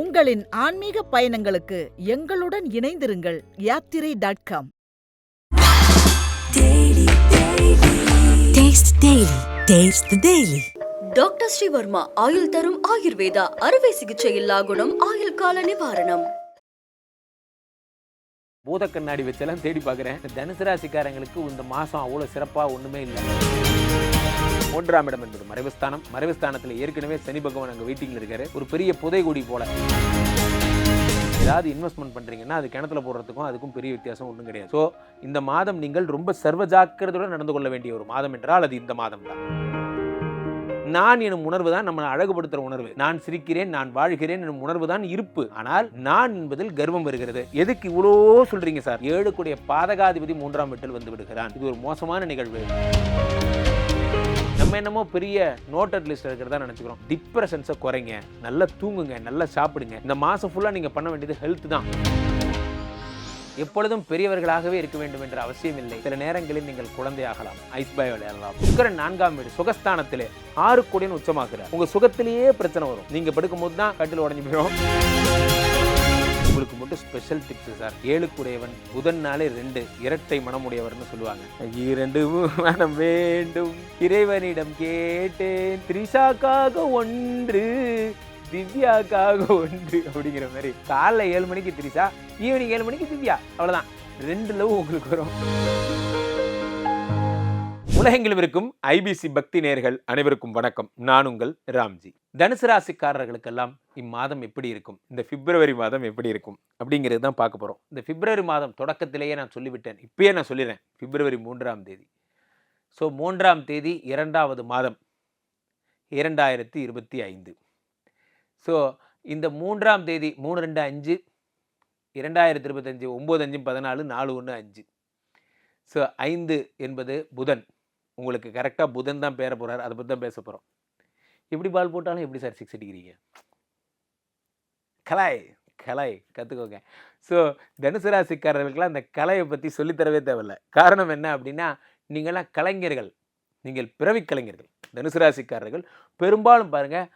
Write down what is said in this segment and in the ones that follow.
உங்களின் ஆன்மீக பயணங்களுக்கு எங்களுடன் இணைந்திருங்கள் Yathirai dot com Taste Daily. Taste the Daily. Doctor Srivarma ஆயுள் தரும் ஆயுர்வேதா அறுவை சிகிச்சை இல்லா குணம் ஆயுள் கால நிவாரணம் பூத கண்ணாடி வச்செல்லாம் தேடி பார்க்குறேன் தனுசு ராசிக்காரங்களுக்கு இந்த மாதம் அவ்வளோ சிறப்பாக ஒன்றுமே இல்லை மூன்றாம் இடம் என்பது மறைவுஸ்தானம். மறைவுஸ்தானத்தில் ஏற்கனவே சனி பகவான் அங்கே வெயிட்டிங்கில் இருக்காரு. ஒரு பெரிய புதைகுடி போல. ஏதாவது இன்வெஸ்ட்மெண்ட் பண்ணுறீங்கன்னா அது கிணத்துல போடுறதுக்கும் அதுக்கும் பெரிய வித்தியாசம் ஒன்றும் கிடையாது. ஸோ இந்த மாதம் நீங்கள் ரொம்ப சர்வ ஜாக்கிரதையுடன் நடந்து கொள்ள வேண்டிய ஒரு மாதம் என்றால் அது இந்த மாதம் தான். நான் எனும் உணர்வு தான் நம்ம அழகுபடுத்துற உணர்வு. நான் சிரிக்கிறேன் நான் வாழ்கிறேன் எனும் உணர்வு தான் இருப்பு. ஆனால் நான் என்பதில் கர்வம் வருகிறது. எதுக்கு இவ்வளோ சொல்றீங்க சார்? ஏழுக்குடைய பாதகாதிபதி மூன்றாம் வீட்டில் வந்து விடுகிறான். இது ஒரு மோசமான நிகழ்வு. நம்ம என்னமோ பெரிய நோட்டட் லிஸ்ட் இருக்கிறதா நினச்சிக்கிறோம். டிப்ரெஷன்ஸை குறைங்க நல்லா தூங்குங்க நல்லா சாப்பிடுங்க. இந்த மாசம் ஃபுல்லா நீங்க பண்ண வேண்டியது ஹெல்த் தான். எப்பொழுதும் பெரியவர்களாகவே இருக்க வேண்டும் என்ற அவசியம் இல்லை. சில நேரங்களில் நீங்கள் குழந்தையாகலாம் ஐஸ் பாய் விளையாடலாம். சுக்கரன் நான்காம் வீடு சுகஸ்தானத்திலே ஆறு கோடின்னு உச்சமாக்குறார். உங்க சுகத்திலேயே பிரச்சனை வரும். நீங்க படுக்கும்போது தான் கட்டில் உடஞ்சு போயிடும். உங்களுக்கு மட்டும் ஸ்பெஷல் டிப்ஸ் சார். ஏழுக்குடையவன் புதன் நாளே ரெண்டு இரட்டை மனமுடையவர்னு சொல்லுவாங்க. இரண்டு மனம் வேண்டும் இறைவனிடம் கேட்டேன் த்ரிஷாக்காக ஒன்று திவ்யாக்காக ஒன்று அப்படிங்கிற மாதிரி. காலைல ஏழு மணிக்கு திரிசா ஈவினிங் ஏழு மணிக்கு திவ்யா அவ்வளவுதான். ரெண்டு லவ் உங்களுக்கு வரும். உலகெங்கிலும் இருக்கும் ஐபிசி பக்தி நேர்கள் அனைவருக்கும் வணக்கம். நான் உங்கள் ராம்ஜி. தனுசு ராசிக்காரர்களுக்கெல்லாம் இம்மாதம் எப்படி இருக்கும்? இந்த பிப்ரவரி மாதம் எப்படி இருக்கும்? அப்படிங்கிறது தான் பார்க்க போகிறோம் இந்த பிப்ரவரி மாதம் தொடக்கத்திலேயே நான் சொல்லிவிட்டேன். இப்பயே நான் சொல்லிடுறேன் பிப்ரவரி மூன்றாம் தேதி. ஸோ மூன்றாம் தேதி இரண்டாவது மாதம். இரண்டாயிரத்தி இருபத்தி ஐந்து. ஸோ இந்த மூன்றாம் தேதி மூணு ரெண்டு அஞ்சு இரண்டாயிரத்தி இருபத்தஞ்சு ஒம்பது அஞ்சு பதினாலு நாலு ஒன்று அஞ்சு. ஸோ ஐந்து என்பது புதன். உங்களுக்கு கரெக்டாக புதன் தான் பேர போகிறார் அதை பற்றி தான் பேச போகிறோம் எப்படி பால் போட்டாலும் எப்படி சார் சிக்ஸ் அடிக்கிறீங்க? கலாய் கலாய். கற்றுக்கோங்க ஸோ தனுசு ராசிக்காரர்களுக்கெல்லாம் அந்த கலையை பற்றி சொல்லித்தரவே தேவையில்ல. காரணம் என்ன அப்படின்னா நீங்களாம் கலைஞர்கள். நீங்கள் பிறவி கலைஞர்கள். தனுசு ராசிக்காரர்கள். பெரும்பாலும் பாருங்கள்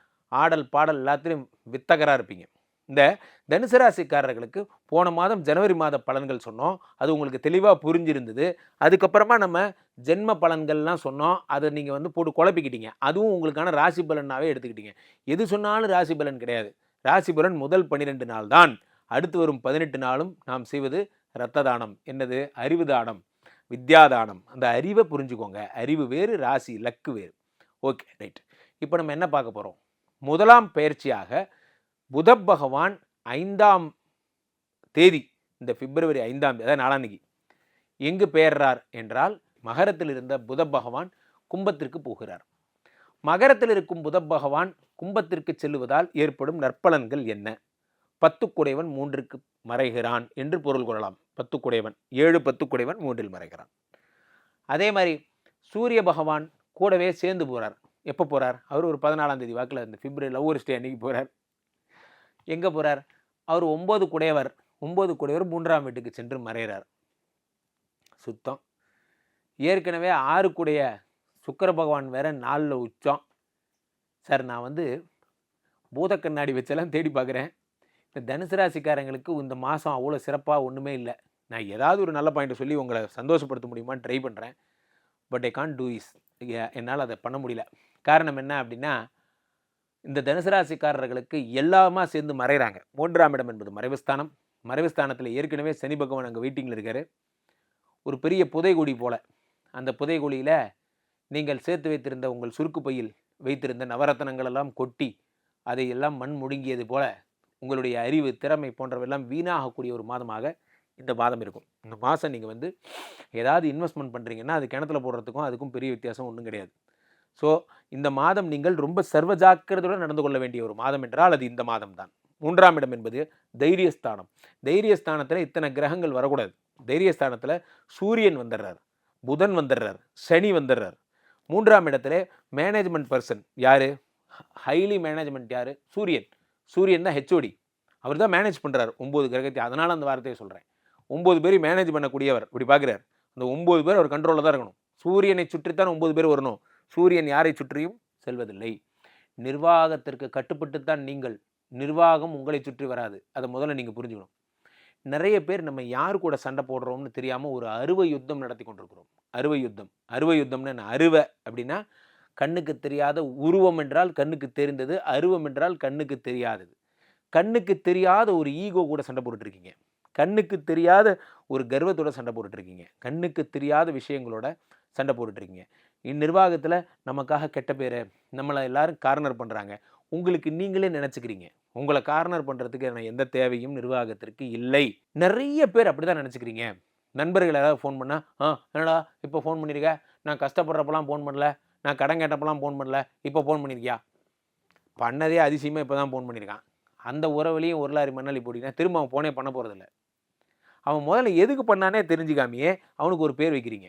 ஆடல் பாடல் எல்லாத்துலேயும் வித்தகராக இருப்பீங்க. இந்த தனுசு ராசிக்காரர்களுக்கு போன மாதம் ஜனவரி மாத பலன்கள் சொன்னோம். அது உங்களுக்கு தெளிவாக புரிஞ்சிருந்தது. அதுக்கப்புறமா நம்ம ஜென்ம பலன்கள்லாம் சொன்னோம். அதை நீங்கள் வந்து போட்டு குழப்பிக்கிட்டீங்க. அதுவும் உங்களுக்கான ராசி பலனாகவே எடுத்துக்கிட்டீங்க. எது சொன்னாலும் ராசி பலன் கிடையாது. ராசி பலன் முதல் பன்னிரெண்டு நாள் தான். அடுத்து வரும் பதினெட்டு நாளும் நாம் செய்வது இரத்த தானம். என்னது? அறிவு தானம். வித்யாதானம் அந்த அறிவை புரிஞ்சுக்கோங்க. அறிவு வேறு ராசி லக்கு வேறு. Okay right. இப்போ நம்ம என்ன பார்க்க போகிறோம் முதலாம் பயிற்சியாக புத பகவான் ஐந்தாம் தேதி இந்த பிப்ரவரி ஐந்தாம் தேதி அதாவது நாளான்னைக்கு எங்கு பெயர்றார் என்றால் மகரத்தில் இருந்த புத பகவான் கும்பத்திற்கு போகிறார். மகரத்தில் இருக்கும் புத பகவான் கும்பத்திற்கு செல்லுவதால் ஏற்படும் நற்பலன்கள் என்ன? பத்துக்குடையவன் மூன்றுக்கு மறைகிறான் என்று பொருள் கொள்ளலாம். பத்துக்குடையவன் ஏழு பத்துக்குடையவன் மூன்றில் மறைகிறான். அதே மாதிரி சூரிய பகவான் கூடவே சேர்ந்து போகிறார் எப்போ போகிறார் அவர் ஒரு பதினாலாம் தேதி வாக்கில் இந்த பிப்ரவரி லவ் ஸ்டே அன்னைக்கு போகிறார் எங்கே போகிறார் அவர் ஒம்பது குடையவர். ஒம்பது குடையவர் மூன்றாம் வீட்டுக்கு சென்று மறைகிறார் சுத்தம். ஏற்கனவே ஆறு குடைய சுக்கர பகவான் வேற நாலில் உச்சம். சார் நான் வந்து பூத கண்ணாடி வச்செல்லாம் தேடி பார்க்குறேன் இந்த தனுசு ராசிக்காரங்களுக்கு இந்த மாதம் அவ்வளோ சிறப்பாக ஒன்றுமே இல்லை. நான் ஏதாவது ஒரு நல்ல பாயிண்ட்டை சொல்லி உங்களை சந்தோஷப்படுத்த முடியுமான்னு ட்ரை பண்ணுறேன் but I can do is என்னால் அதை பண்ண முடியல. காரணம் என்ன அப்படின்னா இந்த தனுசராசிக்காரர்களுக்கு எல்லாமா சேர்ந்து மறைகிறாங்க மூன்றாம் இடம் என்பது மறைவுஸ்தானம். மறைவுஸ்தானத்தில் ஏற்கனவே சனி பகவான் அங்கே வெயிட்டிங்கில் இருக்கார். ஒரு பெரிய புதைகுழி போல. அந்த புதைகுழியில் நீங்கள் சேர்த்து வைத்திருந்த உங்கள் சுருக்கு பையில் வைத்திருந்த நவரத்தனங்கள் எல்லாம் கொட்டி அதை எல்லாம் மண் முடுங்கியது போல உங்களுடைய அறிவு திறமை போன்றவெல்லாம் வீணாகக்கூடிய ஒரு மாதமாக இந்த மாதம் இருக்கும். இந்த மாதம் நீங்கள் வந்து ஏதாவது இன்வெஸ்ட்மெண்ட் பண்ணுறீங்கன்னா அது கிணத்துல போடுறதுக்கும் அதுக்கும் பெரிய வித்தியாசம் ஒன்றும் கிடையாது. ஸோ இந்த மாதம் நீங்கள் ரொம்ப சர்வ ஜாக்கிரதையுடன் நடந்து கொள்ள வேண்டிய ஒரு மாதம் என்றால் அது இந்த மாதம் தான் மூன்றாம் இடம் என்பது தைரியஸ்தானம். தைரியஸ்தானத்தில் இத்தனை கிரகங்கள் வரக்கூடாது. தைரியஸ்தானத்தில் சூரியன் வந்துடுறார் புதன் வந்துடுறார் சனி வந்துடுறார். மூன்றாம் இடத்துல மேனேஜ்மெண்ட் பர்சன் யார்? ஹைலி மேனேஜ்மெண்ட் யார்? சூரியன். சூரியன் தான் ஹெச்ஓடி அவர் தான் மேனேஜ் பண்ணுறார் ஒம்பது கிரகத்தை. அதனால் அந்த வார்த்தையை சொல்கிறேன் ஒம்பது பேரையும் மேனேஜ் பண்ணக்கூடியவர் இப்படி பார்க்குறார். அந்த ஒம்பது பேர் அவர் கண்ட்ரோலில் தான் இருக்கணும். சூரியனை சுற்றித்தான் ஒம்பது பேர் வரணும். சூரியன் யாரை சுற்றியும் செல்வதில்லை. நிர்வாகத்திற்கு கட்டுப்பட்டுத்தான் நீங்கள். நிர்வாகம் உங்களை சுற்றி வராது. அதை முதல்ல நீங்கள் புரிஞ்சுக்கணும். நிறைய பேர் நம்ம யார் கூட சண்டை போடுறோம்னு தெரியாமல் ஒரு அறுவை யுத்தம் நடத்தி கொண்டிருக்கிறோம். அறுவை யுத்தம். அறுவை யுத்தம்னு என்ன? அறுவை அப்படின்னா கண்ணுக்கு தெரியாத உருவம் என்றால் கண்ணுக்கு தெரிந்தது அருவம் என்றால் கண்ணுக்கு தெரியாதது. கண்ணுக்கு தெரியாத ஒரு ஈகோ கூட சண்டை போட்டுட்ருக்கீங்க. கண்ணுக்கு தெரியாத ஒரு கர்வத்தோட சண்டை போட்டுட்டு இருக்கீங்க கண்ணுக்கு தெரியாத விஷயங்களோட சண்டை போட்டுட்டு இந்நிர்வாகத்தில் நமக்காக கெட்ட பேர் நம்மளை எல்லோரும் கார்னர் பண்ணுறாங்க உங்களுக்கு நீங்களே நினச்சிக்கிறீங்க. உங்களை கார்னர் பண்ணுறதுக்கு எந்த தேவையும் நிர்வாகத்திற்கு இல்லை. நிறைய பேர் அப்படி தான் நினச்சிக்கிறீங்க. நண்பர்கள் யாராவது ஃபோன் பண்ணால் ஆ என்னடா இப்போ ஃபோன் பண்ணியிருக்க நான் கஷ்டப்படுறப்பெல்லாம் ஃபோன் பண்ணல. நான் கடன் கேட்டப்பெல்லாம் ஃபோன் பண்ணல. இப்போ ஃபோன் பண்ணியிருக்கியா பண்ணதே அதிசயமாக இப்போ தான் ஃபோன் பண்ணியிருக்கான் அந்த உறவுலையும் ஒரு லாரி மண்ணாளி போட்டிங்கன்னா திரும்ப அவன் ஃபோனே பண்ண போகிறதில்ல அவன் முதல்ல எதுக்கு பண்ணானே தெரிஞ்சுக்காமையே அவனுக்கு ஒரு பேர் வைக்கிறீங்க.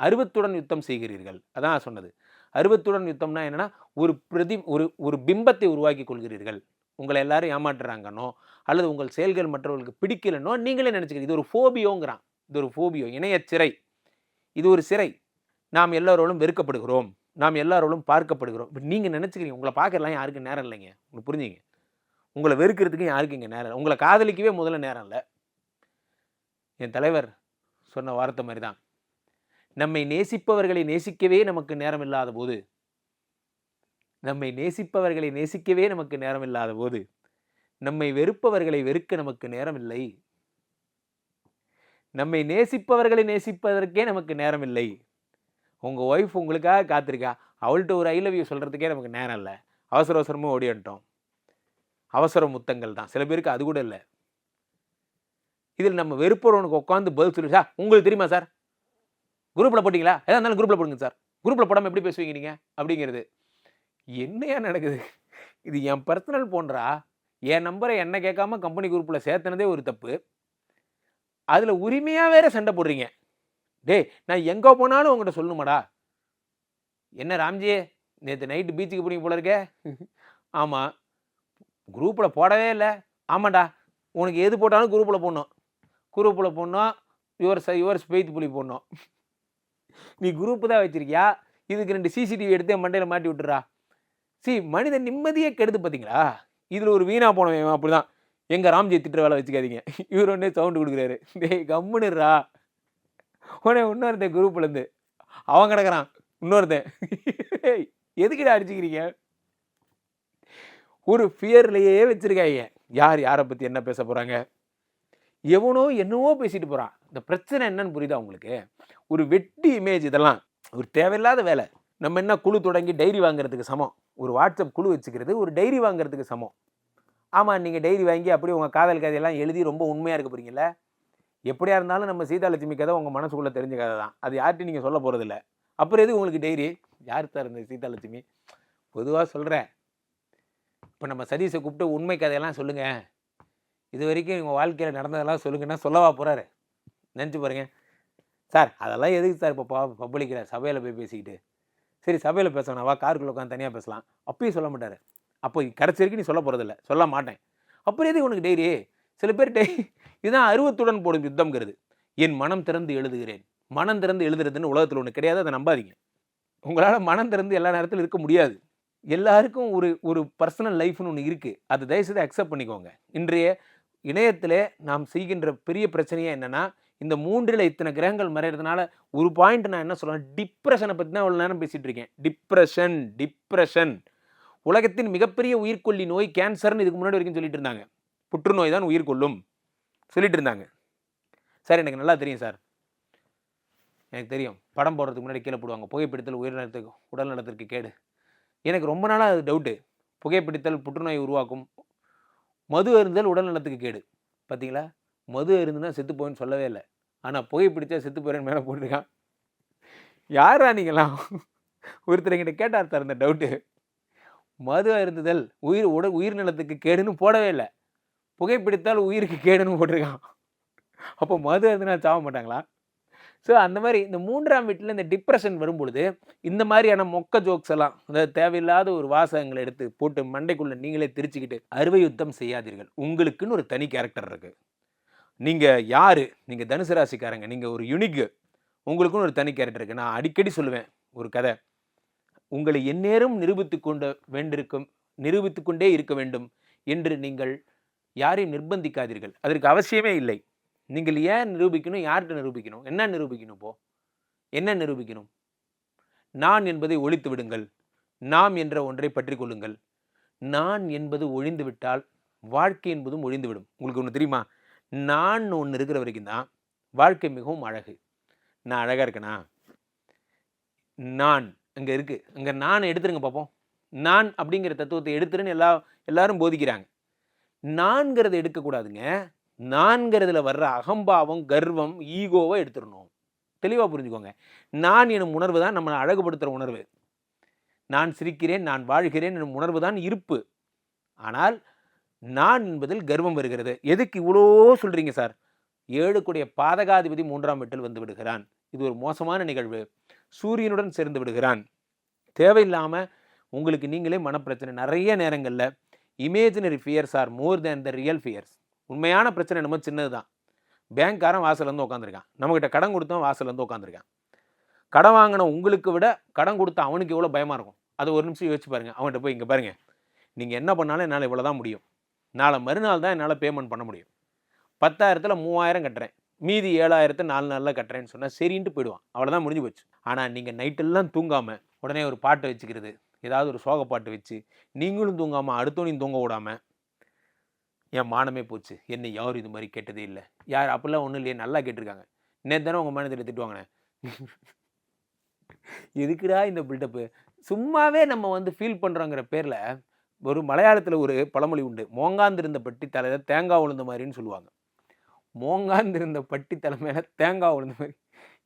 அருவத்துடன் யுத்தம் செய்கிறீர்கள். அதான் சொன்னது. அருவத்துடன் யுத்தம்னா என்னன்னா ஒரு பிரதி ஒரு ஒரு பிம்பத்தை உருவாக்கி கொள்கிறீர்கள். உங்களை எல்லாரும் ஏமாற்றுறாங்கன்னோ அல்லது உங்கள் செயல்கள் மற்றவர்களுக்கு பிடிக்கலன்னோ நீங்களே நினச்சிக்கிறீங்க இது ஒரு ஃபோபியோங்கிறான் இது ஒரு ஃபோபியோ இணைய சிறை. இது ஒரு சிறை. நாம் எல்லாரோடும் வெறுக்கப்படுகிறோம். நாம் எல்லாரோடும் பார்க்கப்படுகிறோம். இப்போ நீங்கள் நினச்சிக்கிறீங்க உங்களை பார்க்கலாம் யாருக்கும் நேரம் இல்லைங்க. உங்களுக்கு புரிஞ்சுங்க. உங்களை வெறுக்கிறதுக்கு யாருக்கும் இங்கே நேரம் உங்களை காதலிக்கவே முதல்ல நேரம் இல்லை. என் தலைவர் சொன்ன வார்த்தை மாதிரி தான் நம்மை நேசிப்பவர்களை நேசிக்கவே நமக்கு நேரம் இல்லாத போது நம்மை நேசிப்பவர்களை நேசிக்கவே நமக்கு நேரம் இல்லாத போது நம்மை வெறுப்பவர்களை வெறுக்க நமக்கு நேரம் இல்லை நம்மை நேசிப்பவர்களை நேசிப்பதற்கே நமக்கு நேரம் இல்லை உங்கள் ஒய்ஃப் உங்களுக்காக காத்திருக்கா. அவள்கிட்ட ஒரு ஐ லவ் யூ சொல்கிறதுக்கே நமக்கு நேரம் இல்லை. அவசர அவசரமாக ஓடிட்டோம் அவசர முத்தங்கள் தான். சில பேருக்கு அது கூட இல்லை. இதில் நம்ம வெறுப்பவனுக்கு உட்காந்து பதில் சொல்லி. சார் உங்களுக்கு தெரியுமா சார்? குரூப்பில் போட்டிங்களா? எதாக இருந்தாலும் குரூப்பில் போடுங்க சார். குரூப்பில் போடாமல் எப்படி பேசுவீங்க நீங்கள் அப்படிங்கிறது. என்னையா நடக்குது? இது என் பர்சனல் போன்றா என் நம்பரை என்ன கேட்காம கம்பெனி குரூப்பில் சேர்த்துனதே ஒரு தப்பு. அதில் உரிமையாக வேற சண்டை போடுறீங்க. டேய் நான் எங்கே போனாலும் உங்கள்கிட்ட சொல்லணுமாடா? என்ன ராம்ஜி நேற்று நைட்டு பீச்சுக்கு போனீங்க போல இருக்கே? ஆமாம் குரூப்பில் போடவே இல்லை. ஆமாண்டா உனக்கு எது போட்டாலும் குரூப்பில் போடணும். குரூப்பில் போடணும். யுவர் ச யுவர் ஸ்பெய்த் புலி போடணும். நீ குரூப்பு தான் வச்சிருக்கியா இதுக்கு ரெண்டு சிசிடிவி எடுத்து மண்டையில் மாட்டி விட்டுறா. சி மனிதன் நிம்மதியே கெடுது பார்த்தீங்களா இதில் ஒரு வீணாக போனவன் அப்படி தான் எங்கள் ராம்ஜி திட்டுற வேலை வச்சுக்காதீங்க. இவர் ஒன்றே சவுண்டு கொடுக்குறாரு. டேய் கம்முனுறா உடனே இன்னொருத்தன் குரூப்லேருந்து அவன் கிடக்கிறான். இன்னொருத்தன் எதுக்கிட்ட எதுக்குடா அடிச்சுக்கிறீங்க? ஒரு ஃபியர்லையே வச்சுருக்காங்க யார் யாரை பற்றி என்ன பேச போகிறாங்க எவனோ என்னவோ பேசிட்டு போகிறான் இந்த பிரச்சனை என்னன்னு புரியுதா உங்களுக்கு? ஒரு வெட்டி இமேஜ் இதெல்லாம் ஒரு தேவையில்லாத வேலை. நம்ம என்ன குழு தொடங்கி டைரி வாங்குறதுக்கு சமம்? ஒரு வாட்ஸ்அப் குழு வச்சுக்கிறது ஒரு டைரி வாங்குறதுக்கு சமம். ஆமாம் நீங்கள் டைரி வாங்கி அப்படியே உங்கள் காதல் கதையெல்லாம் எழுதி ரொம்ப உண்மையாக இருக்க போறீங்கல்ல? எப்படியா இருந்தாலும் நம்ம சீதாலட்சுமி கதை உங்கள் மனசுக்குள்ளே தெரிஞ்ச கதை தான் அது யார்கிட்டையும் நீங்கள் சொல்ல போகிறதில்ல அப்புறம் எது உங்களுக்கு டைரி யார் சார் இந்த சீதாலட்சுமி? பொதுவாக சொல்கிறேன் இப்போ நம்ம சதீஷை கூப்பிட்டு உண்மை கதையெல்லாம் சொல்லுங்கள் இது வரைக்கும் உங்கள் வாழ்க்கையில் நடந்ததெல்லாம் சொல்லுங்கன்னா சொல்லவா போகிறாரு நினச்சி பாருங்க. சார் அதெல்லாம் எதுக்கு சார் இப்போ பப்ளிக்கில் சபையில் போய் பேசிக்கிட்டு? சரி சபையில் பேசணும் வா காருக்குள்ள உட்காந்து தனியாக பேசலாம். அப்பயும் சொல்ல மாட்டார். அப்போ கடைசி வரைக்கும் நீ சொல்ல போகிறதில்ல சொல்ல மாட்டேன். அப்புறம் எதுக்கு உனக்கு டைரி சில பேர் டெய் இதுதான் அருவத்துடன் போடும் யுத்தம்ங்கிறது. என் மனம் திறந்து எழுதுகிறேன். மனம் திறந்து எழுதுறதுன்னு உலகத்தில் ஒன்று கிடையாது அதை நம்பாதீங்க. உங்களால் மனம் திறந்து எல்லா நேரத்திலும் இருக்க முடியாது. எல்லாருக்கும் ஒரு ஒரு பர்சனல் லைஃப்னு ஒன்று இருக்குது அதை தயவுசெய்து அக்செப்ட் பண்ணிக்கோங்க. இன்றைய இணையத்தில் நாம் செய்கின்ற பெரிய பிரச்சனையே என்னென்னா இந்த மூன்றில் இத்தனை கிரகங்கள் மறைகிறதுனால ஒரு பாயிண்ட் நான் என்ன சொல்கிறேன் டிப்ரெஷனை பற்றி தான் அவ்வளோ நேரம் பேசிகிட்டு இருக்கேன். டிப்ரெஷன் டிப்ரெஷன் உலகத்தின் மிகப்பெரிய உயிர்கொல்லி நோய் கேன்சர்னு இதுக்கு முன்னாடி வரைக்கும் சொல்லிட்டு இருந்தாங்க. புற்றுநோய் தான் உயிர் கொல்லும். சொல்லிட்டு இருந்தாங்க. சார் எனக்கு நல்லா தெரியும் சார். எனக்கு தெரியும். படம் போடுறதுக்கு முன்னாடி கீழே போடுவாங்க. புகைப்பிடித்தல் உயிரினத்துக்கு உடல் நலத்திற்கு கேடு. எனக்கு ரொம்ப நாளாக அது டவுட்டு புகைப்பிடித்தல் புற்றுநோய் உருவாக்கும் மது அருந்தல் உடல் நலத்துக்கு கேடு. பார்த்தீங்களா மது அருந்துனா செத்து போயின்னு சொல்லவே இல்லை. ஆனால் புகைப்பிடிச்சா செத்து போயிறேன்னு மேலே போட்டிருக்கான். யாரா நீங்களாம் ஒருத்தர் என்கிட்ட கேட்டார் தருந்த டவுட்டு மது அருந்துதல் உயிர் உடல் உயிர் நலத்துக்கு கேடுன்னு போடவே இல்லை. புகைப்பிடித்தால் உயிருக்கு கேடுன்னு போட்டிருக்கான். அப்போ மது அருந்தினா சாக மாட்டாங்களா? ஸோ அந்த மாதிரி இந்த மூன்றாம் வீட்டில் இந்த டிப்ரெஷன் வரும்பொழுது இந்த மாதிரியான மொக்க ஜோக்ஸ் எல்லாம் அதாவது தேவையில்லாத ஒரு வாசகங்களை எடுத்து போட்டு மண்டைக்குள்ளே நீங்களே திரிச்சுக்கிட்டு அறுவை யுத்தம் செய்யாதீர்கள். உங்களுக்குன்னு ஒரு தனி கேரக்டர் இருக்குது நீங்கள் யார்? நீங்கள் தனுசு ராசிக்காரங்க. நீங்கள் ஒரு யுனிக்கு உங்களுக்குன்னு ஒரு தனி கேரக்டர் இருக்குது நான் அடிக்கடி சொல்லுவேன் ஒரு கதை. உங்களை எந்நேரம் நிரூபித்து கொண்டு வேண்டிருக்கும் நிரூபித்து கொண்டே இருக்க வேண்டும் என்று நீங்கள் யாரையும் நிர்பந்திக்காதீர்கள். அதற்கு அவசியமே இல்லை. நீங்கள் ஏன் நிரூபிக்கணும்? யார்கிட்ட நிரூபிக்கணும்? என்ன நிரூபிக்கணும் இப்போ? என்ன நிரூபிக்கணும்? நான் என்பதை ஒழித்து விடுங்கள். நாம் என்ற ஒன்றை பற்றி கொள்ளுங்கள். நான் என்பது ஒழிந்து விட்டால் வாழ்க்கை என்பதும் ஒழிந்துவிடும் உங்களுக்கு ஒன்று தெரியுமா? நான் ஒன்று இருக்கிற வரைக்கும் தான் வாழ்க்கை மிகவும் அழகு. நான் அழகாக இருக்கேனா? நான் அங்கே இருக்கு. அங்கே நான் எடுத்துருங்க பார்ப்போம் நான் அப்படிங்கிற தத்துவத்தை எடுத்துருன்னு எல்லா எல்லாரும் போதிக்கிறாங்க. நான்கிறத எடுக்கக்கூடாதுங்க நான்கிறதுல வர்ற அகம்பாவம் கர்வம் ஈகோவை எடுத்துடணும். தெளிவாக புரிஞ்சுக்கோங்க. நான் எனும் உணர்வு தான் நம்மளை அழகுபடுத்துகிற உணர்வு. நான் சிரிக்கிறேன் நான் வாழ்கிறேன் எனும் உணர்வு தான் இருப்பு. ஆனால் நான் என்பதில் கர்வம் வருகிறது. எதுக்கு இவ்வளோ சொல்கிறீங்க சார்? ஏழுக்குடைய பாதகாதிபதி மூன்றாம் வீட்டில் வந்து விடுகிறான். இது ஒரு மோசமான நிகழ்வு. சூரியனுடன் சேர்ந்து விடுகிறான். தேவையில்லாமல் உங்களுக்கு நீங்களே மனப்பிரச்சனை. நிறைய நேரங்களில் imaginary fears are more than the real fears. உண்மையான பிரச்சனை நம்ம சின்னது தான் பேங்க்காரன் வாசல்ல இருந்து உட்காந்துருக்கான் நம்மக்கிட்ட கடன் கொடுத்தவன் வாசல்ல இருந்து உட்காந்துருக்கான் கடன் வாங்கின உங்களுக்கு விட கடன் கொடுத்த அவனுக்கு எவ்வளோ பயமாக இருக்கும்? அதை ஒரு நிமிஷம் யோசிச்சு பாருங்கள் அவன்கிட்ட போய் இங்கே பாருங்கள் நீங்கள் என்ன பண்ணாலும் என்னால் இவ்வளோ தான் முடியும். நாளை மறுநாள் தான் என்னால் பேமெண்ட் பண்ண முடியும். பத்தாயிரத்தில் மூவாயிரம் கட்டுறேன். மீதி ஏழாயிரத்து நாலு நாளில் கட்டுறேன்னு சொன்னால் சரின்ட்டு போயிடுவான். அவ்வளோதான் முடிஞ்சு போச்சு. ஆனால் நீங்கள் நைட்டெல்லாம் தூங்காமல் உடனே ஒரு பாட்டை வச்சுக்கிறது ஏதாவது ஒரு சோக பாட்டு வச்சு நீங்களும் தூங்காமல் அடுத்தவனையும் தூங்க விடாமல் என் மானமே போச்சு. என்னை யாரும் இது மாதிரி கேட்டதே இல்லை. யார் அப்படிலாம் ஒன்றும் இல்லையே நல்லா கேட்டிருக்காங்க. நேற்று தானே உங்கள் மேனத்தில் திட்டுவாங்கண்ணே எதுக்குடா இந்த பில்டப்பு சும்மாவே நம்ம வந்து ஃபீல் பண்ணுறோங்கிற பேரில் ஒரு மலையாளத்தில் ஒரு பழமொழி உண்டு. மோங்காந்திருந்த பட்டி தலையில் தேங்காய் விழுந்த மாதிரின்னு சொல்லுவாங்க. மோங்காந்திருந்த பட்டி தலைமையில் தேங்காய் விழுந்த மாதிரி.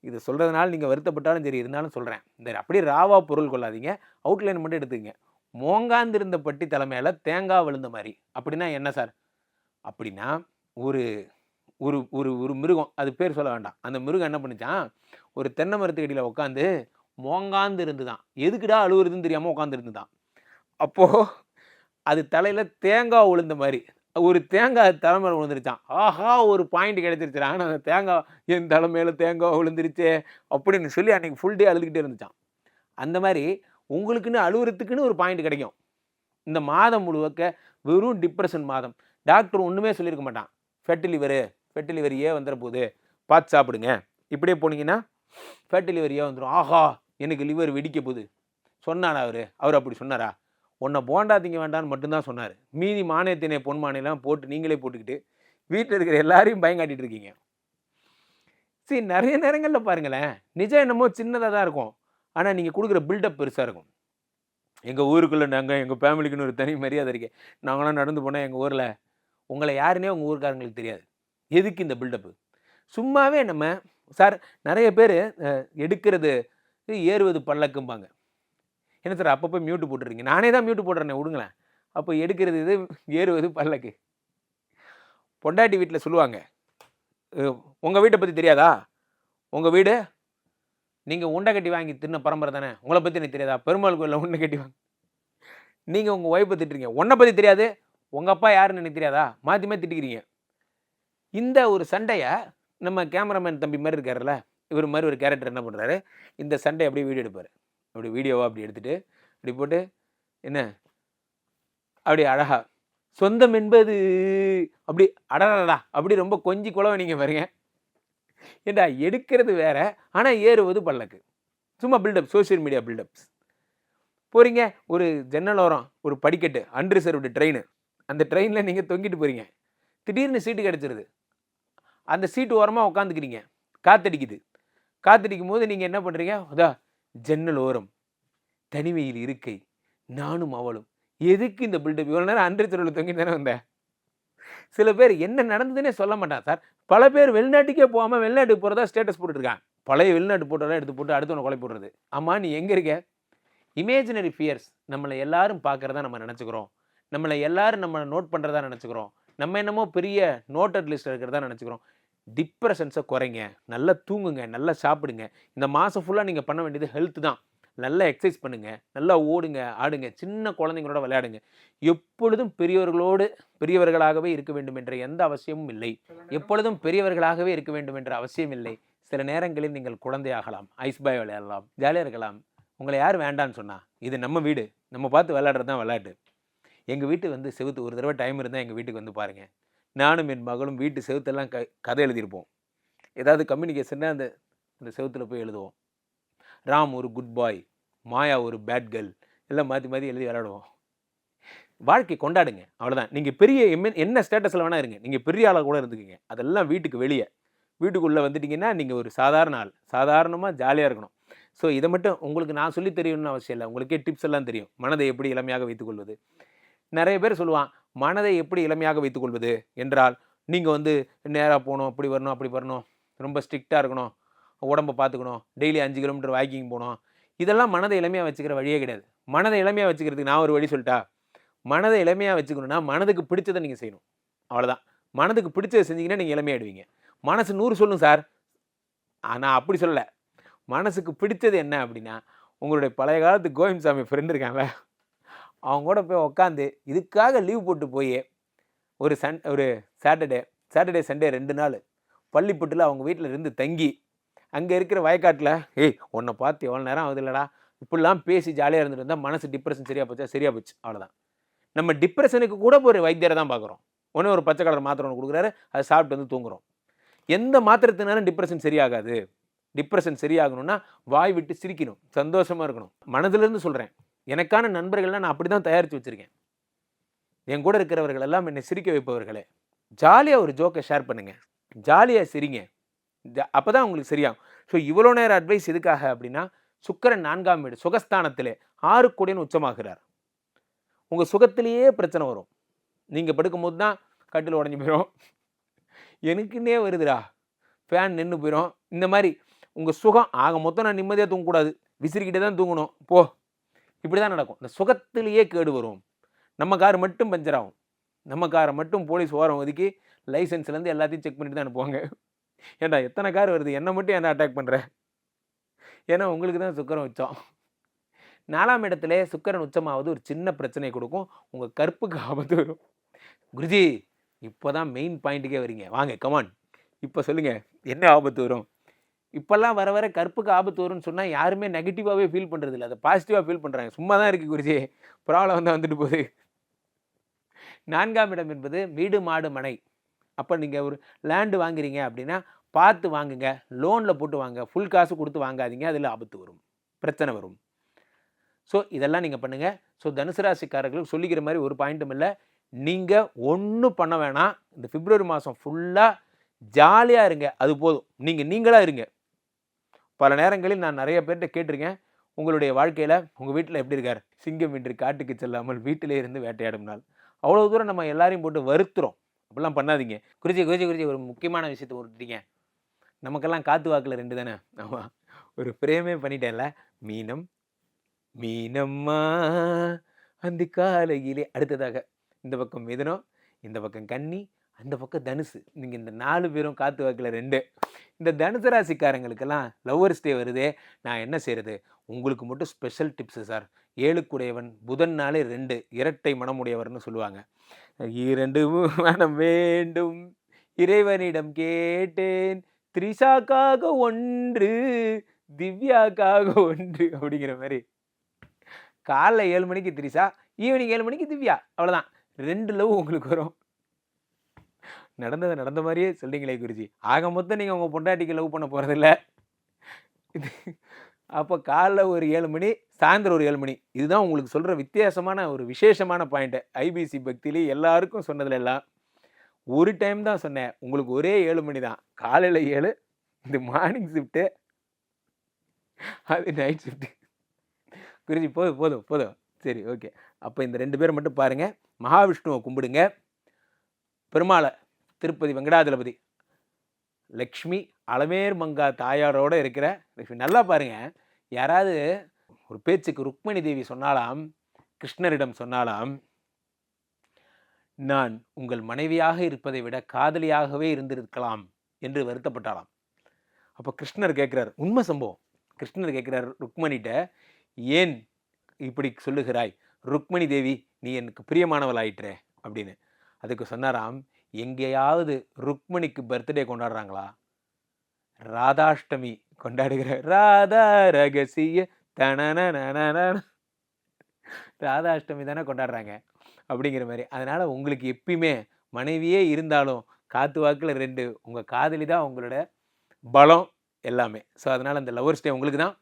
இதை சொல்கிறதுனால நீங்கள் வருத்தப்பட்டாலும் சரி இருந்தாலும் சொல்கிறேன் இந்த அப்படியே ராவா பொருள் கொள்ளாதீங்க. அவுட்லைன் மட்டும் எடுத்துக்கங்க. மோங்காந்திருந்த பட்டி தலைமையில் தேங்காய் விழுந்த மாதிரி. அப்படின்னா என்ன சார்? அப்படின்னா ஒரு ஒரு ஒரு ஒரு மிருகம் அது பேர் சொல்ல வேண்டாம். அந்த மிருகம் என்ன பண்ணிச்சான் ஒரு தென்னை மரத்துக்கு அடியில் உட்காந்து மோங்காந்து இருந்து தான் எதுக்குடா அழுவுறதுன்னு தெரியாமல் உட்காந்து இருந்து தான் அப்போது அது தலையில் தேங்காய் விழுந்த மாதிரி ஒரு தேங்காய் தலைமையில் விழுந்துருச்சான் ஆஹா ஒரு பாயிண்ட் கிடைச்சிருச்சான் ஆனால் அந்த தேங்காய் என் தலைமையில் தேங்காய் விழுந்துருச்சே அப்படின்னு சொல்லி அன்றைக்கி ஃபுல் டே அழுதுகிட்டே இருந்துச்சான் அந்த மாதிரி உங்களுக்குன்னு அழுகுறதுக்குன்னு ஒரு பாயிண்ட் கிடைக்கும். இந்த மாதம் முழுவக்க வெறும் டிப்ரெஷன் மாதம். டாக்டர் ஒன்றுமே சொல்லியிருக்க மாட்டான். ஃபெட்டு லிவரு ஃபெட்டு லிவர் ஏ வந்துட போகுது பார்த்து சாப்பிடுங்க. இப்படியே போனீங்கன்னா ஃபேட்டி லிவர் வந்துடும் ஆஹா எனக்கு லிவர் வெடிக்க போகுது. சொன்னாரா அவர்? அவர் அப்படி சொன்னாரா? உன்னை போண்டா திங்க மட்டும்தான் சொன்னார். மீதி மானியத்தினை பொன் மானியெல்லாம் போட்டு நீங்களே போட்டுக்கிட்டு வீட்டில் இருக்கிற எல்லாரையும் பயங்காட்டிகிட்டு இருக்கீங்க. சரி நிறைய நேரங்களில் பாருங்களேன். நிஜம் என்னமோ சின்னதாக தான் இருக்கும். ஆனால் நீங்கள் கொடுக்குற பில்டப் பெருசாக இருக்கும். எங்கள் ஊருக்குள்ளே நாங்கள் எங்கள் ஃபேமிலிக்குன்னு ஒரு தனி மரியாதை இருக்குது நாங்களாம் நடந்து போனால் எங்கள் ஊரில் உங்களை யாருன்னே உங்கள் ஊருக்காரங்களுக்கு தெரியாது. எதுக்கு இந்த பில்டப்பு சும்மாவே நம்ம சார் நிறைய பேர் எடுக்கிறது ஏறுவது பல்லக்கும்பாங்க. என்ன சார் அப்பப்போ மியூட்டு போட்டுறீங்க? நானே தான் மியூட்டு போடுறேனே விடுங்களேன். அப்போ எடுக்கிறது இது ஏறுவது பல்லக்கு. பொண்டாட்டி வீட்டில் சொல்லுவாங்க உங்கள் வீட்டை பற்றி தெரியாதா? உங்கள் வீடு? நீங்கள் உண்டை கட்டி வாங்கி தின்ன பரம்பரை தானே? உங்களை பற்றி எனக்கு தெரியாதா? பெருமாள் கோயிலில் உண்டை கட்டி வாங்க நீங்கள் உங்கள் ஒய்ஃபை திட்டுறீங்க. உன்னை பற்றி தெரியாது உங்கள் அப்பா யாருன்னு எனக்கு தெரியாதா? மாற்றி மாற்றி திட்டிக்கிறீங்க. இந்த ஒரு சண்டையை நம்ம கேமராமேன் தம்பி மாதிரி இருக்காருல்ல இவர் மாதிரி ஒரு கேரக்டர் என்ன பண்ணுறாரு இந்த சண்டை அப்படியே வீடியோ எடுப்பார். அப்படி வீடியோவாக அப்படி எடுத்துகிட்டு அப்படி போட்டு என்ன? அப்படி அழகா சொந்தம் என்பது அப்படி அடடா அப்படி ரொம்ப கொஞ்சி குழவை நீங்கள் பாருங்க. ஏண்டா எடுக்கிறது வேற ஆனால் ஏறுவது பல்லக்கு. சும்மா பில்டப் சோஷியல் மீடியா பில்டப்ஸ் போகிறீங்க ஒரு ஜன்னல் ஓரம் ஒரு படிக்கட்டு அன்ரிசர்வ்டு ட்ரெயின் அந்த ட்ரெயினில் நீங்கள் தொங்கிட்டு போகிறீங்க திடீர்னு சீட்டு கிடச்சிருது. அந்த சீட்டு ஓரமாக உட்காந்துக்கிறீங்க காத்தடிக்குது. காத்தடிக்கும் போது நீங்கள் என்ன பண்ணுறீங்க அதா ஜன்னல் ஓரம். தனிமையில் இருக்கை. நானும் அவளும். எதுக்கு இந்த பில்டப் இவ்வளோ நேரம் அன்றை தெருவில் தொங்கி தானே வந்தேன். சில பேர் என்ன நடந்ததுன்னே சொல்ல மாட்டான் சார். பல பேர் வெளிநாட்டுக்கே போகாமல் வெளிநாட்டுக்கு போகிறதா ஸ்டேட்டஸ் போட்டுருக்கான் பழைய வெளிநாட்டு போட்டோலாம் எடுத்து போட்டு அடுத்தவனை கொலை போடுறது. ஆமாம் நீ எங்கே இருக்க? இமேஜினரி ஃபியர்ஸ் நம்மளை எல்லாரும் பார்க்குறதா நம்ம நினச்சிக்கிறோம். நம்மளை எல்லாரும் நம்ம நோட் பண்ணுறதா நினச்சிக்கிறோம். நம்ம என்னமோ பெரிய நோட்டட் லிஸ்ட் இருக்கிறதா நினச்சிக்கிறோம். டிப்ரெஷன்ஸை குறைங்க. நல்லா தூங்குங்க. நல்லா சாப்பிடுங்க. இந்த மாதம் ஃபுல்லாக நீங்கள் பண்ண வேண்டியது ஹெல்த் தான். நல்லா எக்ஸசைஸ் பண்ணுங்கள் நல்லா ஓடுங்க ஆடுங்க. சின்ன குழந்தைங்களோட விளையாடுங்க. எப்பொழுதும் பெரியவர்களோடு பெரியவர்களாகவே இருக்க வேண்டும் என்ற எந்த அவசியமும் இல்லை. எப்பொழுதும் பெரியவர்களாகவே இருக்க வேண்டும் என்ற அவசியம் இல்லை. சில நேரங்களில் நீங்கள் குழந்தையாகலாம் ஐஸ் பாய் விளையாடலாம். ஜாலியாக இருக்கலாம். உங்களை யார் வேண்டான்னு சொன்னால் இது நம்ம வீடு. நம்ம பார்த்து விளையாடுறது தான் விளையாட்டு. எங்கள் வீட்டு வந்து செவுத்து ஒரு தடவை டைம் இருந்தால் எங்கள் வீட்டுக்கு வந்து பாருங்கள் நானும் என் மகளும் வீட்டு செவுத்தெல்லாம் க கதை எழுதியிருப்போம். ஏதாவது கம்யூனிகேஷன்னா அந்த அந்த செவுத்தில் போய் எழுதுவோம். ராம் ஒரு குட் பாய் மாயா ஒரு பேட் கேர்ள் எல்லாம் மாற்றி மாற்றி எழுதி விளையாடுவோம். வாழ்க்கை கொண்டாடுங்க அவ்வளோதான் நீங்கள் பெரிய எம்என் என்ன ஸ்டேட்டஸில் வேணா இருங்க. நீங்கள் பெரிய ஆளாக கூட இருந்துக்குங்க. அதெல்லாம் வீட்டுக்கு வெளியே. வீட்டுக்குள்ளே வந்துட்டிங்கன்னா நீங்கள் ஒரு சாதாரண ஆள். சாதாரணமாக ஜாலியாக இருக்கணும். ஸோ இதை மட்டும் உங்களுக்கு நான் சொல்லி தெரியணும்னு அவசியம் இல்லை. உங்களுக்கே டிப்ஸ் எல்லாம் தெரியும். மனதை எப்படி இளமையாக வைத்துக்கொள்வது நிறைய பேர் சொல்லுவான் மனதை எப்படி இளமையாக வைத்துக்கொள்வது? என்றால் நீங்கள் வந்து நேராக போகணும் அப்படி வரணும் அப்படி வரணும் ரொம்ப ஸ்ட்ரிக்டாக இருக்கணும் உடம்பை பார்த்துக்கணும் டெய்லி அஞ்சு கிலோமீட்டர் வாக்கிங் போகணும். இதெல்லாம் மனதை இளமையாக வச்சுக்கிற வழியே கிடையாது. மனதை இளமையாக வச்சுக்கிறதுக்கு நான் ஒரு வழி சொல்லிட்டா மனதை இளமையாக வச்சுக்கணும்னா மனதுக்கு பிடிச்சதை நீங்கள் செய்யணும். அவ்வளோதான் மனதுக்கு பிடிச்சதை செஞ்சீங்கன்னா நீங்கள் இளமையாயிடுவீங்க. மனசு நூறு சொல்லும் சார். நான் அப்படி சொல்லலை. மனசுக்கு பிடிச்சது என்ன அப்படின்னா உங்களுடைய பழைய காலத்து கோவிந்தசாமி ஃப்ரெண்டு இருக்காங்க அவங்க கூட போய் உக்காந்து இதுக்காக லீவ் போட்டு போய். ஒரு சன் ஒரு சாட்டர்டே சாட்டர்டே சண்டே ரெண்டு நாள் பள்ளிப்பட்டில் அவங்க வீட்டில் இருந்து தங்கி அங்கே இருக்கிற வயக்காட்டில் ஏய் உன்னை பார்த்து எவ்வளோ நேரம் ஆகுது இல்லைடா இப்படிலாம் பேசி ஜாலியாக இருந்துட்டு இருந்தால் மனசு டிப்ரெஷன் சரியாக போச்சா? சரியாக போச்சு. அவ்வளோதான் நம்ம டிப்ரெஷனுக்கு கூட ஒரு வைத்தியரை தான் பார்க்குறோம். ஒன்று ஒரு பச்சை கலர் மாத்திரை ஒன்று கொடுக்குறாரு. அதை சாப்பிட்டு வந்து தூங்குறோம். எந்த மாத்திரத்தினாலும் டிப்ரெஷன் சரியாகாது. டிப்ரெஷன் சரியாகணும்னா வாய் விட்டு சிரிக்கணும். சந்தோஷமாக இருக்கணும். மனதிலிருந்து சொல்கிறேன் எனக்கான நண்பர்கள்லாம் நான் அப்படி தான் தயாரித்து வச்சுருக்கேன். என் கூட இருக்கிறவர்கள் எல்லாம் என்னை சிரிக்க வைப்பவர்களே ஜாலியாக ஒரு ஜோக்கை ஷேர் பண்ணுங்கள் ஜாலியாக சிரிங்க. அப்போ தான் உங்களுக்கு சரியாகும். ஸோ இவ்வளோ நேரம் அட்வைஸ் எதுக்காக அப்படின்னா சுக்கரன் நான்காம் வீடு சுகஸ்தானத்திலே ஆறு கோடின்னு உச்சமாகிறார். உங்கள் சுகத்திலேயே பிரச்சனை வரும். நீங்கள் படுக்கும்போது தான் கட்டில் உடஞ்சி போயிடும் எனக்குன்னே வருதுடா. ஃபேன் நின்று போயிடும் இந்த மாதிரி உங்கள் சுகம் ஆக மொத்தம் நான் நிம்மதியாக தூங்கக்கூடாது. விசிறிக்கிட்டே தான் தூங்கணும். போ. இப்படி தான் நடக்கும். இந்த சுகத்திலேயே கேடு வரும். நம்ம கார் மட்டும் பஞ்சர் ஆகும். நம்ம காரை மட்டும் போலீஸ் ஓரம் ஒதுக்கி லைசன்ஸ்லேருந்து எல்லாத்தையும் செக் பண்ணிட்டு தான் அனுப்புவாங்க. ஏன்டா எத்தனை கார் வருது? என்னை மட்டும் என்ன அட்டாக் பண்ணுற ஏன்னா உங்களுக்கு தான் சுக்கரம் உச்சம். நாலாம் இடத்துல சுக்கரன் உச்சமாவது ஒரு சின்ன பிரச்சனை கொடுக்கும். உங்கள் கற்புக்கு ஆபத்து வரும். குருஜி இப்போ தான் மெயின் பாயிண்ட்டுக்கே வரீங்க. வாங்க கமான் இப்போ சொல்லுங்கள் என்ன ஆபத்து வரும்? இப்போல்லாம் வர வர கற்புக்கு ஆபத்து வரும்னு சொன்னால் யாருமே நெகட்டிவாகவே ஃபீல் பண்ணுறது இல்லை அதை பாசிட்டிவாக ஃபீல் பண்ணுறாங்க சும்மா தான் இருக்குது குருஜி. ப்ராப்ளம் வந்து வந்துட்டு போகுது. நான்காம் இடம் என்பது வீடு மாடு மனை. அப்போ நீங்கள் ஒரு லேண்டு வாங்குறீங்க அப்படின்னா பார்த்து வாங்குங்க. லோனில் போட்டு வாங்க. ஃபுல் காசு கொடுத்து வாங்காதீங்க. அதில் ஆபத்து வரும். பிரச்சனை வரும். ஸோ இதெல்லாம் நீங்கள் பண்ணுங்கள் ஸோ தனுசு ராசிக்காரர்களுக்கு சொல்லிக்கிற மாதிரி ஒரு பாயிண்ட்டும் இல்லை. நீங்கள் ஒன்றும் பண்ண வேணாம். இந்த பிப்ரவரி மாதம் ஃபுல்லாக ஜாலியாக இருங்க. அது போதும். நீங்கள் நீங்களாக இருங்க. பல நேரங்களில் நான் நிறைய பேர்கிட்ட கேட்டிருக்கேன் உங்களுடைய வாழ்க்கையில் உங்கள் வீட்டில் எப்படி இருக்கார்? சிங்கம் இன்று காட்டுக்கு செல்லாமல் வீட்டிலே இருந்து வேட்டையாடும் நாள். அவ்வளோ தூரம் நம்ம எல்லாரையும் போட்டு வருத்துறோம். அப்படிலாம் பண்ணாதீங்க. குறிச்சி குறிச்சி குறிச்சி ஒரு முக்கியமான விஷயத்தை விட்டுட்டீங்க நமக்கெல்லாம் காத்து வாக்கில் ரெண்டு தானே? ஆமாம் ஒரு பிரேமே பண்ணிட்டேன்ல. மீனம் மீனம்மா அந்த காலையிலே. அடுத்ததாக இந்த பக்கம் மிதனம் இந்த பக்கம் கன்னி அந்த பக்கம் தனுசு. நீங்கள் இந்த நாலு பேரும் காத்து வாக்கில் ரெண்டு. இந்த தனுசு ராசிக்காரங்களுக்கெல்லாம் லவ்வர்ஸ் டே வருதே நான் என்ன செய்கிறது உங்களுக்கு மட்டும் ஸ்பெஷல் டிப்ஸு சார் ஏழுக்குடையவன் புதன் நாளே ரெண்டு. இரட்டை மனமுடையவர்னு சொல்லுவாங்க. இரண்டு மனம் வேண்டும். இறைவனிடம் கேட்டேன். த்ரிஷாக்காக ஒன்று திவ்யாக்காக ஒன்று அப்படிங்கிற மாதிரி. காலைல ஏழு மணிக்கு த்ரிஷா ஈவினிங் ஏழு மணிக்கு திவ்யா. அவ்வளோதான் ரெண்டு லவ் உங்களுக்கு வரும். நடந்ததை நடந்த மாதிரியே சொல்றீங்களே குருஜி. ஆக மொத்தம் நீங்கள் உங்கள் பொண்டாட்டிக்கு லவ் பண்ண போகிறதில்ல இது அப்போ காலைல ஒரு ஏழு மணி சாயந்தரம் ஒரு ஏழு மணி. இதுதான் உங்களுக்கு சொல்கிற வித்தியாசமான ஒரு விசேஷமான பாயிண்ட்டு ஐபிசி பக்தியிலே எல்லாருக்கும் சொன்னதுல எல்லாம் ஒரு டைம் தான் சொன்னேன். உங்களுக்கு ஒரே ஏழு மணி தான். காலையில் ஏழு இது மார்னிங் ஷிஃப்ட்டு அது நைட் ஷிஃப்ட்டு குருஜி போதும் போதும் போதும். சரி ஓகே அப்போ இந்த ரெண்டு பேரை மட்டும் பாருங்கள் மகாவிஷ்ணுவை கும்பிடுங்க. பெருமாளை திருப்பதி வெங்கடாதளபதி லக்ஷ்மி அலமேர் மங்கா தாயாரோட இருக்கிற லக்ஷ்மி. நல்லா பாருங்கள் யாராவது ஒரு பேச்சுக்கு ருக்மணி தேவி சொன்னாலாம் கிருஷ்ணரிடம் சொன்னாலாம் நான் உங்கள் மனைவியாக இருப்பதை விட காதலியாகவே இருந்திருக்கலாம் என்று வருத்தப்பட்டாலாம். அப்போ கிருஷ்ணர் கேட்குறார் உண்மை சம்பவம். கிருஷ்ணர் கேட்குறார் ருக்மணிகிட்ட ஏன் இப்படி சொல்லுகிறாய்? ருக்மணி தேவி நீ எனக்கு பிரியமானவள் ஆயிற்றே அப்படின்னு. அதுக்கு சொன்னாராம் எங்கேயாவது ருக்மணிக்கு பர்த்டே கொண்டாடுறாங்களா? ராதாஷ்டமி கொண்டாடுகிற ராதா ரகசிய தனன ராதாஷ்டமி தானே கொண்டாடுறாங்க அப்படிங்கிற மாதிரி. அதனால் உங்களுக்கு எப்பயுமே மனைவியே இருந்தாலும் காத்து வாக்கில் ரெண்டு உங்கள் காதலி தான் உங்களோட பலம் எல்லாமே. ஸோ அதனால் அந்த லவர்ஸ் டே உங்களுக்கு தான்.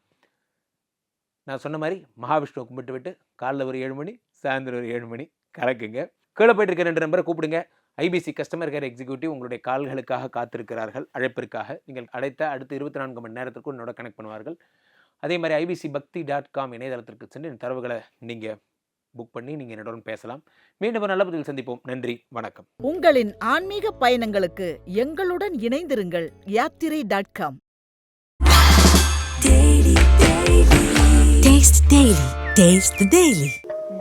நான் சொன்ன மாதிரி மகாவிஷ்ணுவை கும்பிட்டு விட்டு காலைல ஒரு ஏழு மணி சாயந்தரம் ஒரு ஏழு மணி கலக்குங்க. கீழே போயிட்டு இருக்க ரெண்டு நம்பரை கூப்பிடுங்க. ஐபிசி கஸ்டமர் கேர் எக்ஸிக்யூட்டிவ் உங்களுடைய கால்களுக்காக காத்திருக்கிறார்கள். அழைப்பிற்காக நீங்கள் அழைத்த அடுத்த இருபத்தி நான்கு மணி நேரத்திற்குள் என்னோட கனெக்ட் பண்ணுவார்கள். அதே மாதிரி ஐபிசி பக்தி டாட் காம் இணையதளத்திற்கு சென்று இந்த தரவுகளை நீங்கள் புக் பண்ணி நீங்கள் என்னுடன் பேசலாம். மீண்டும் ஒரு நல்ல பதில் சந்திப்போம். நன்றி வணக்கம். உங்களின் ஆன்மீக பயணங்களுக்கு எங்களுடன் இணைந்திருங்கள். Yathirai dot com. Taste Daily. Taste the Daily.